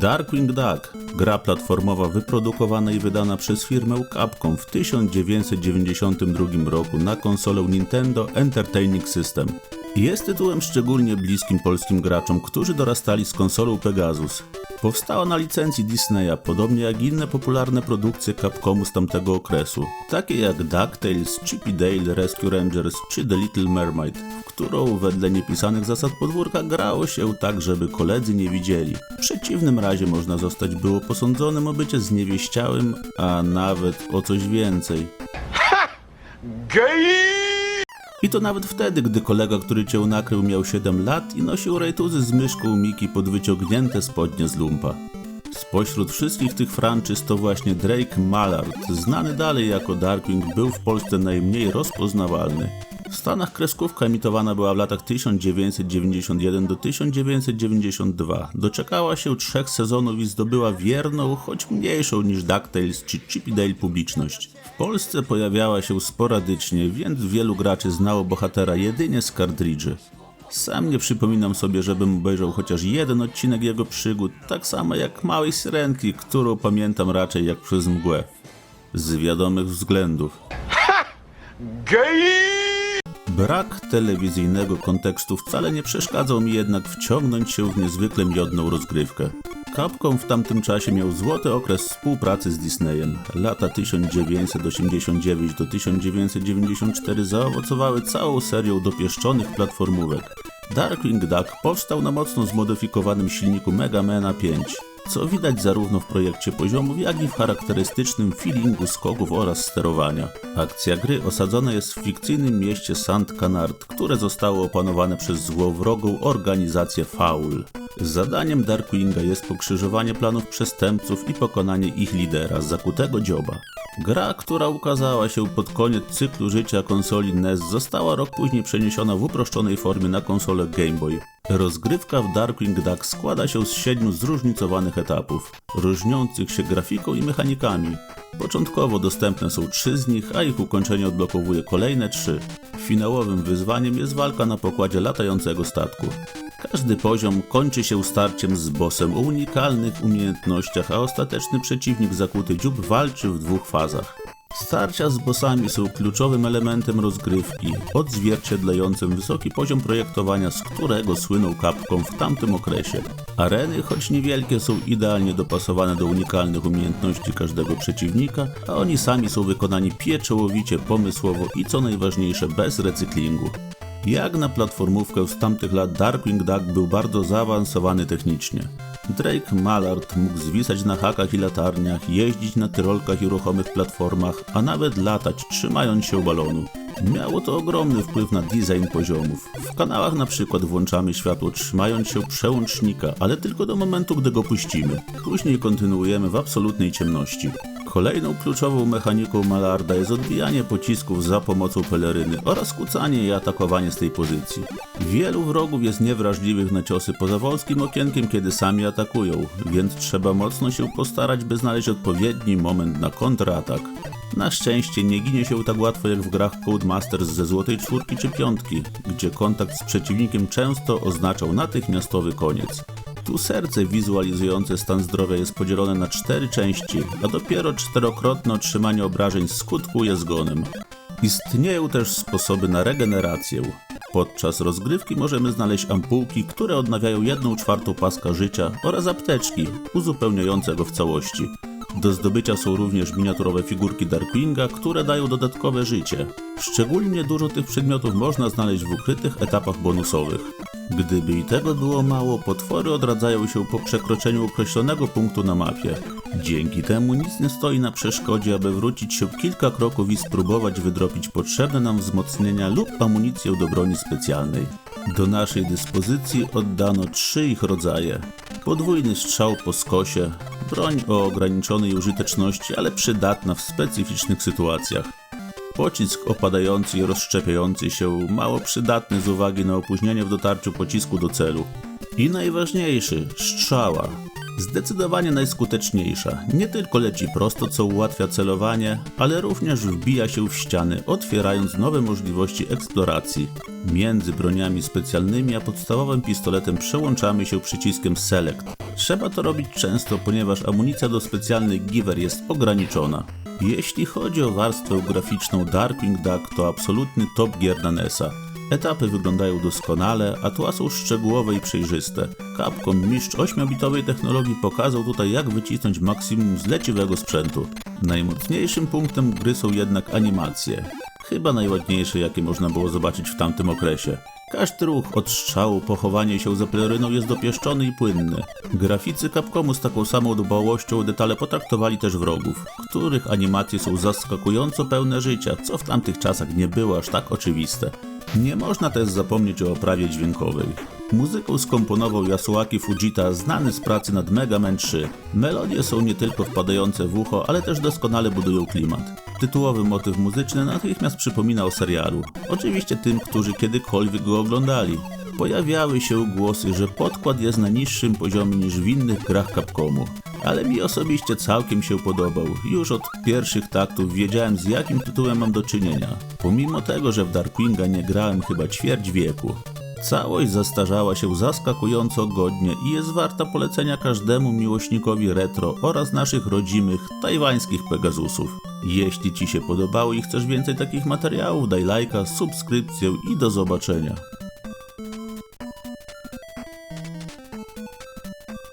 Darkwing Duck, gra platformowa wyprodukowana i wydana przez firmę Capcom w 1992 roku na konsolę Nintendo Entertaining System. Jest tytułem szczególnie bliskim polskim graczom, którzy dorastali z konsolą Pegasus. Powstała na licencji Disneya, podobnie jak inne popularne produkcje Capcomu z tamtego okresu, takie jak DuckTales, Chippy Dale, Rescue Rangers czy The Little Mermaid, w którą wedle niepisanych zasad podwórka grało się tak, żeby koledzy nie widzieli. W przeciwnym razie można zostać było posądzonym o bycie zniewieściałym, a nawet o coś więcej. I to nawet wtedy, gdy kolega, który cię nakrył miał 7 lat i nosił rejtuzy z myszką Miki pod wyciągnięte spodnie z lumpa. Spośród wszystkich tych franczyz to właśnie Drake Mallard, znany dalej jako Darkwing, był w Polsce najmniej rozpoznawalny. W Stanach kreskówka emitowana była w latach 1991 do 1992. Doczekała się trzech sezonów i zdobyła wierną, choć mniejszą niż DuckTales czy Chippy Dale publiczność. W Polsce pojawiała się sporadycznie, więc wielu graczy znało bohatera jedynie z kartridży. Sam nie przypominam sobie, żebym obejrzał chociaż jeden odcinek jego przygód, tak samo jak Małej Syrenki, którą pamiętam raczej jak przez mgłę. Z wiadomych względów. Brak telewizyjnego kontekstu wcale nie przeszkadzał mi jednak wciągnąć się w niezwykle miodną rozgrywkę. Capcom w tamtym czasie miał złoty okres współpracy z Disneyem. Lata 1989 do 1994 zaowocowały całą serią dopieszczonych platformówek. Darkwing Duck powstał na mocno zmodyfikowanym silniku Mega Mana 5, co widać zarówno w projekcie poziomów, jak i w charakterystycznym feelingu skoków oraz sterowania. Akcja gry osadzona jest w fikcyjnym mieście St. Canard, które zostało opanowane przez złowrogą organizację Foul. Zadaniem Darkwinga jest pokrzyżowanie planów przestępców i pokonanie ich lidera, zakutego dzioba. Gra, która ukazała się pod koniec cyklu życia konsoli NES, została rok później przeniesiona w uproszczonej formie na konsolę Game Boy. Rozgrywka w Darkwing Duck składa się z siedmiu zróżnicowanych etapów, różniących się grafiką i mechanikami. Początkowo dostępne są trzy z nich, a ich ukończenie odblokowuje kolejne trzy. Finałowym wyzwaniem jest walka na pokładzie latającego statku. Każdy poziom kończy się starciem z bossem o unikalnych umiejętnościach, a ostateczny przeciwnik zakuty dziób walczy w dwóch fazach. Starcia z bossami są kluczowym elementem rozgrywki, odzwierciedlającym wysoki poziom projektowania, z którego słynął Capcom w tamtym okresie. Areny, choć niewielkie, są idealnie dopasowane do unikalnych umiejętności każdego przeciwnika, a oni sami są wykonani pieczołowicie, pomysłowo i co najważniejsze bez recyklingu. Jak na platformówkę z tamtych lat Darkwing Duck był bardzo zaawansowany technicznie. Drake Mallard mógł zwisać na hakach i latarniach, jeździć na tyrolkach i ruchomych platformach, a nawet latać trzymając się balonu. Miało to ogromny wpływ na design poziomów. W kanałach na przykład włączamy światło trzymając się przełącznika, ale tylko do momentu, gdy go puścimy. Później kontynuujemy w absolutnej ciemności. Kolejną kluczową mechaniką Malarda jest odbijanie pocisków za pomocą peleryny oraz kucanie i atakowanie z tej pozycji. Wielu wrogów jest niewrażliwych na ciosy poza wąskim okienkiem, kiedy sami atakują, więc trzeba mocno się postarać, by znaleźć odpowiedni moment na kontratak. Na szczęście nie ginie się tak łatwo jak w grach Codemasters ze złotej czwórki czy piątki, gdzie kontakt z przeciwnikiem często oznaczał natychmiastowy koniec. Tu serce wizualizujące stan zdrowia jest podzielone na cztery części, a dopiero czterokrotne otrzymanie obrażeń skutkuje zgonem. Istnieją też sposoby na regenerację. Podczas rozgrywki możemy znaleźć ampułki, które odnawiają jedną czwartą paska życia oraz apteczki, uzupełniające go w całości. Do zdobycia są również miniaturowe figurki Darkwinga, które dają dodatkowe życie. Szczególnie dużo tych przedmiotów można znaleźć w ukrytych etapach bonusowych. Gdyby i tego było mało, potwory odradzają się po przekroczeniu określonego punktu na mapie. Dzięki temu nic nie stoi na przeszkodzie, aby wrócić się kilka kroków i spróbować wydropić potrzebne nam wzmocnienia lub amunicję do broni specjalnej. Do naszej dyspozycji oddano trzy ich rodzaje. Podwójny strzał po skosie, broń o ograniczonej użyteczności, ale przydatna w specyficznych sytuacjach. Pocisk opadający i rozszczepiający się, mało przydatny z uwagi na opóźnienie w dotarciu pocisku do celu. I najważniejszy, strzała. Zdecydowanie najskuteczniejsza. Nie tylko leci prosto, co ułatwia celowanie, ale również wbija się w ściany, otwierając nowe możliwości eksploracji. Między broniami specjalnymi a podstawowym pistoletem przełączamy się przyciskiem Select. Trzeba to robić często, ponieważ amunicja do specjalnych giver jest ograniczona. Jeśli chodzi o warstwę graficzną Darkwing Duck, to absolutny top gier na NES-a. Etapy wyglądają doskonale, a tła są szczegółowe i przejrzyste. Capcom, mistrz 8-bitowej technologii, pokazał tutaj jak wycisnąć maksimum z leciwego sprzętu. Najmocniejszym punktem gry są jednak animacje. Chyba najładniejsze jakie można było zobaczyć w tamtym okresie. Każdy ruch od strzału, pochowanie się za peleryną jest dopieszczony i płynny. Graficy Capcomu z taką samą dbałością o detale potraktowali też wrogów, których animacje są zaskakująco pełne życia, co w tamtych czasach nie było aż tak oczywiste. Nie można też zapomnieć o oprawie dźwiękowej. Muzykę skomponował Yasuaki Fujita, znany z pracy nad Mega Man 3. Melodie są nie tylko wpadające w ucho, ale też doskonale budują klimat. Tytułowy motyw muzyczny natychmiast przypomina o serialu. Oczywiście tym, którzy kiedykolwiek go oglądali. Pojawiały się głosy, że podkład jest na niższym poziomie niż w innych grach Capcomu. Ale mi osobiście całkiem się podobał. Już od pierwszych taktów wiedziałem z jakim tytułem mam do czynienia. Pomimo tego, że w Darkwinga nie grałem chyba ćwierć wieku. Całość zastarzała się zaskakująco godnie i jest warta polecenia każdemu miłośnikowi retro oraz naszych rodzimych tajwańskich Pegasusów. Jeśli Ci się podobało i chcesz więcej takich materiałów, daj lajka, subskrypcję i do zobaczenia.